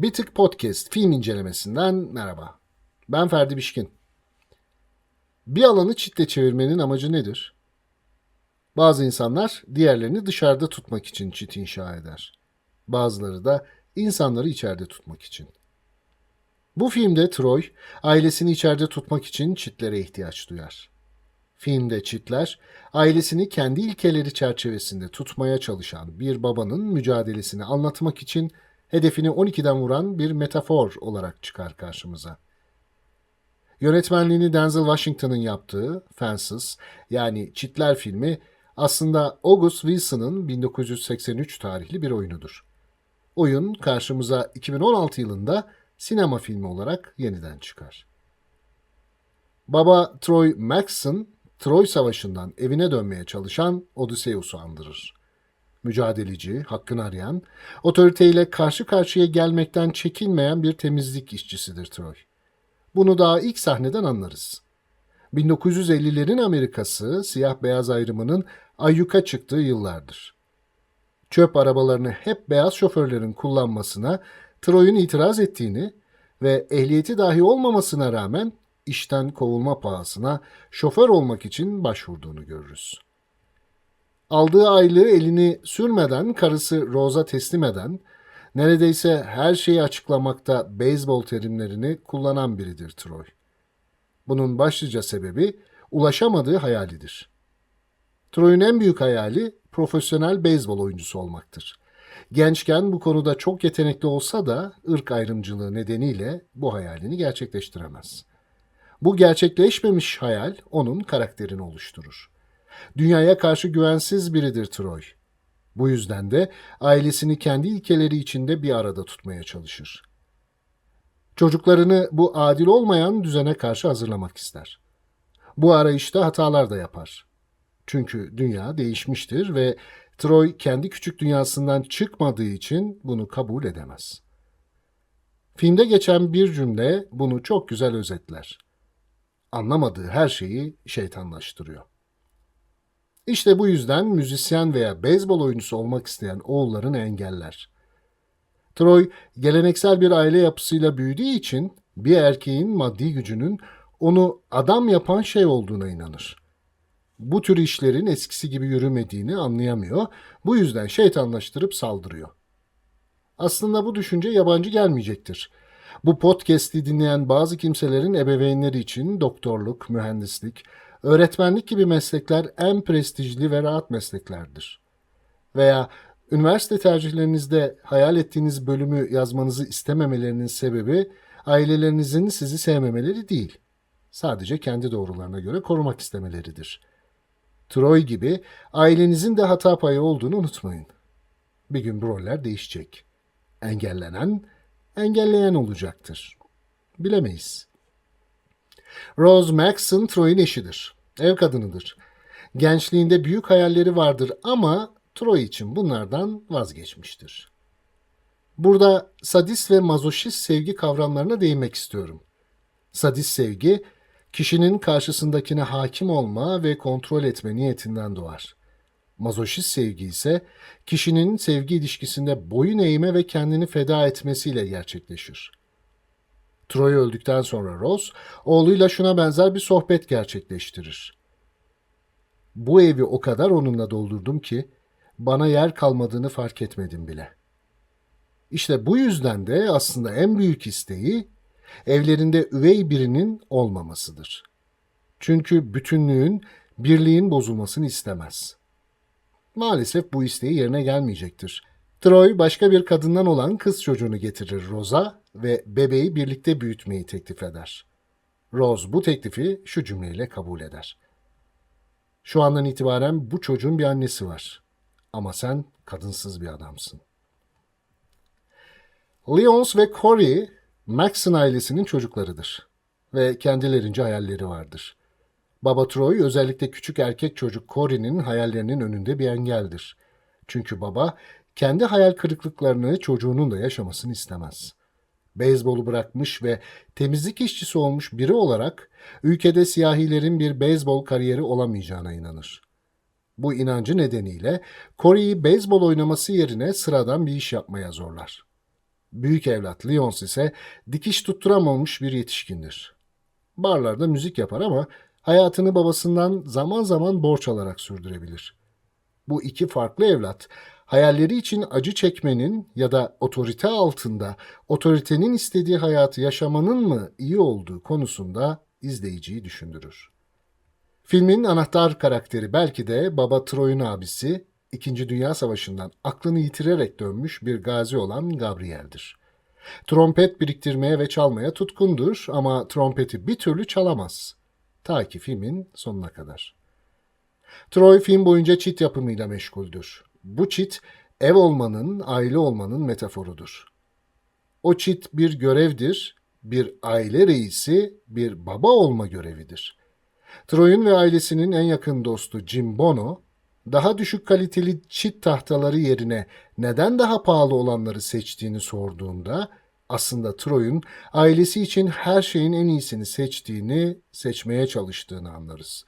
Bir Tık Podcast film incelemesinden merhaba. Ben Ferdi Bişkin. Bir alanı çitle çevirmenin amacı nedir? Bazı insanlar diğerlerini dışarıda tutmak için çit inşa eder. Bazıları da insanları içeride tutmak için. Bu filmde Troy, ailesini içeride tutmak için çitlere ihtiyaç duyar. Filmde çitler, ailesini kendi ilkeleri çerçevesinde tutmaya çalışan bir babanın mücadelesini anlatmak için hedefini 12'den vuran bir metafor olarak çıkar karşımıza. Yönetmenliğini Denzel Washington'ın yaptığı Fences yani Çitler filmi aslında August Wilson'ın 1983 tarihli bir oyunudur. Oyun karşımıza 2016 yılında sinema filmi olarak yeniden çıkar. Baba Troy Maxson, Troy Savaşı'ndan evine dönmeye çalışan Odysseus'u andırır. Mücadeleci, hakkını arayan, otoriteyle karşı karşıya gelmekten çekinmeyen bir temizlik işçisidir Troy. Bunu daha ilk sahneden anlarız. 1950'lerin Amerikası siyah beyaz ayrımının ayyuka çıktığı yıllardır. Çöp arabalarını hep beyaz şoförlerin kullanmasına Troy'un itiraz ettiğini ve ehliyeti dahi olmamasına rağmen işten kovulma pahasına şoför olmak için başvurduğunu görürüz. Aldığı aylığı elini sürmeden karısı Rose'a teslim eden, neredeyse her şeyi açıklamakta beyzbol terimlerini kullanan biridir Troy. Bunun başlıca sebebi ulaşamadığı hayalidir. Troy'un en büyük hayali profesyonel beyzbol oyuncusu olmaktır. Gençken bu konuda çok yetenekli olsa da ırk ayrımcılığı nedeniyle bu hayalini gerçekleştiremez. Bu gerçekleşmemiş hayal onun karakterini oluşturur. Dünyaya karşı güvensiz biridir Troy. Bu yüzden de ailesini kendi ilkeleri içinde bir arada tutmaya çalışır. Çocuklarını bu adil olmayan düzene karşı hazırlamak ister. Bu arayışta hatalar da yapar. Çünkü dünya değişmiştir ve Troy kendi küçük dünyasından çıkmadığı için bunu kabul edemez. Filmde geçen bir cümle bunu çok güzel özetler. Anlamadığı her şeyi şeytanlaştırıyor. İşte bu yüzden müzisyen veya beyzbol oyuncusu olmak isteyen oğullarını engeller. Troy geleneksel bir aile yapısıyla büyüdüğü için bir erkeğin maddi gücünün onu adam yapan şey olduğuna inanır. Bu tür işlerin eskisi gibi yürümediğini anlayamıyor. Bu yüzden şeytanlaştırıp saldırıyor. Aslında bu düşünce yabancı gelmeyecektir. Bu podcast'i dinleyen bazı kimselerin ebeveynleri için doktorluk, mühendislik, öğretmenlik gibi meslekler en prestijli ve rahat mesleklerdir. Veya üniversite tercihlerinizde hayal ettiğiniz bölümü yazmanızı istememelerinin sebebi ailelerinizin sizi sevmemeleri değil. Sadece kendi doğrularına göre korumak istemeleridir. Troy gibi ailenizin de hata payı olduğunu unutmayın. Bir gün bu roller değişecek. Engellenen, engelleyen olacaktır. Bilemeyiz. Rose Maxon Troy'un eşidir. Ev kadınıdır. Gençliğinde büyük hayalleri vardır ama Troy için bunlardan vazgeçmiştir. Burada sadist ve mazoşist sevgi kavramlarına değinmek istiyorum. Sadist sevgi, kişinin karşısındakine hakim olma ve kontrol etme niyetinden doğar. Mazoşist sevgi ise kişinin sevgi ilişkisinde boyun eğme ve kendini feda etmesiyle gerçekleşir. Troy öldükten sonra Rose, oğluyla şuna benzer bir sohbet gerçekleştirir. Bu evi o kadar onunla doldurdum ki bana yer kalmadığını fark etmedim bile. İşte bu yüzden de aslında en büyük isteği evlerinde üvey birinin olmamasıdır. Çünkü bütünlüğün, birliğin bozulmasını istemez. Maalesef bu isteği yerine gelmeyecektir. Troy başka bir kadından olan kız çocuğunu getirir Rose'a ve bebeği birlikte büyütmeyi teklif eder. Rose bu teklifi şu cümleyle kabul eder. Şu andan itibaren bu çocuğun bir annesi var. Ama sen kadınsız bir adamsın. Leons ve Corey, Max'ın ailesinin çocuklarıdır. Ve kendilerince hayalleri vardır. Baba Troy özellikle küçük erkek çocuk Corey'nin hayallerinin önünde bir engeldir. Çünkü baba kendi hayal kırıklıklarını çocuğunun da yaşamasını istemez. Beyzbolu bırakmış ve temizlik işçisi olmuş biri olarak ülkede siyahilerin bir beyzbol kariyeri olamayacağına inanır. Bu inancı nedeniyle Corey'i beyzbol oynaması yerine sıradan bir iş yapmaya zorlar. Büyük evlat Lyons ise dikiş tutturamamış bir yetişkindir. Barlarda müzik yapar ama hayatını babasından zaman zaman borç alarak sürdürebilir. Bu iki farklı evlat hayalleri için acı çekmenin ya da otorite altında otoritenin istediği hayatı yaşamanın mı iyi olduğu konusunda izleyiciyi düşündürür. Filmin anahtar karakteri belki de baba Troy'un abisi, İkinci Dünya Savaşı'ndan aklını yitirerek dönmüş bir gazi olan Gabriel'dir. Trompet biriktirmeye ve çalmaya tutkundur ama trompeti bir türlü çalamaz. Ta ki filmin sonuna kadar. Troy film boyunca çit yapımıyla meşguldür. Bu çit ev olmanın, aile olmanın metaforudur. O çit bir görevdir, bir aile reisi, bir baba olma görevidir. Troy'un ve ailesinin en yakın dostu Jim Bono, daha düşük kaliteli çit tahtaları yerine neden daha pahalı olanları seçtiğini sorduğunda aslında Troy'un ailesi için her şeyin en iyisini seçtiğini, seçmeye çalıştığını anlarız.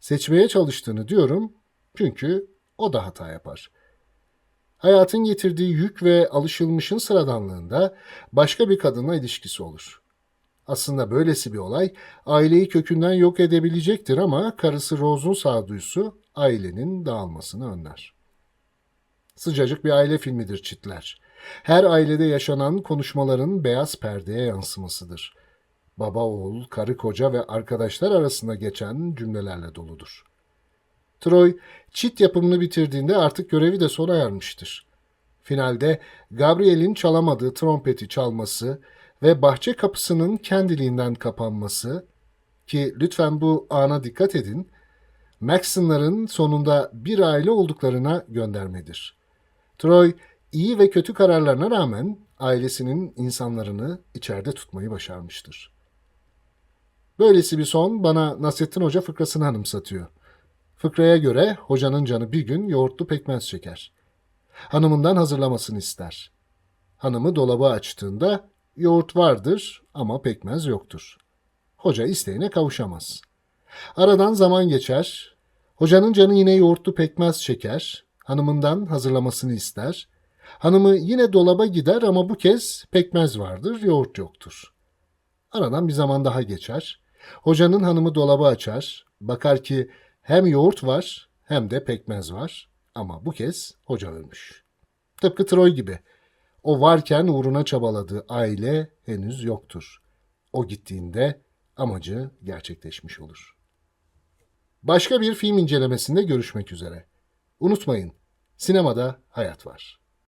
Seçmeye çalıştığını diyorum çünkü o da hata yapar. Hayatın getirdiği yük ve alışılmışın sıradanlığında başka bir kadınla ilişkisi olur. Aslında böylesi bir olay aileyi kökünden yok edebilecektir ama karısı Rose'un sağduyusu ailenin dağılmasını önler. Sıcacık bir aile filmidir Çitler. Her ailede yaşanan konuşmaların beyaz perdeye yansımasıdır. Baba oğul, karı koca ve arkadaşlar arasında geçen cümlelerle doludur. Troy, çit yapımını bitirdiğinde artık görevi de sona ermiştir. Finalde Gabriel'in çalamadığı trompeti çalması ve bahçe kapısının kendiliğinden kapanması ki lütfen bu ana dikkat edin, Maxon'ların sonunda bir aile olduklarına göndermedir. Troy iyi ve kötü kararlarına rağmen ailesinin insanlarını içeride tutmayı başarmıştır. Böylesi bir son bana Nasrettin Hoca fıkrasını anımsatıyor. Fıkraya göre hocanın canı bir gün yoğurtlu pekmez çeker. Hanımından hazırlamasını ister. Hanımı dolabı açtığında yoğurt vardır ama pekmez yoktur. Hoca isteğine kavuşamaz. Aradan zaman geçer. Hocanın canı yine yoğurtlu pekmez çeker. Hanımından hazırlamasını ister. Hanımı yine dolaba gider ama bu kez pekmez vardır, yoğurt yoktur. Aradan bir zaman daha geçer. Hocanın hanımı dolabı açar. Bakar ki hem yoğurt var hem de pekmez var. Ama bu kez hoca ölmüş. Tıpkı Troy gibi. O varken uğruna çabaladığı aile henüz yoktur. O gittiğinde amacı gerçekleşmiş olur. Başka bir film incelemesinde görüşmek üzere. Unutmayın, sinemada hayat var.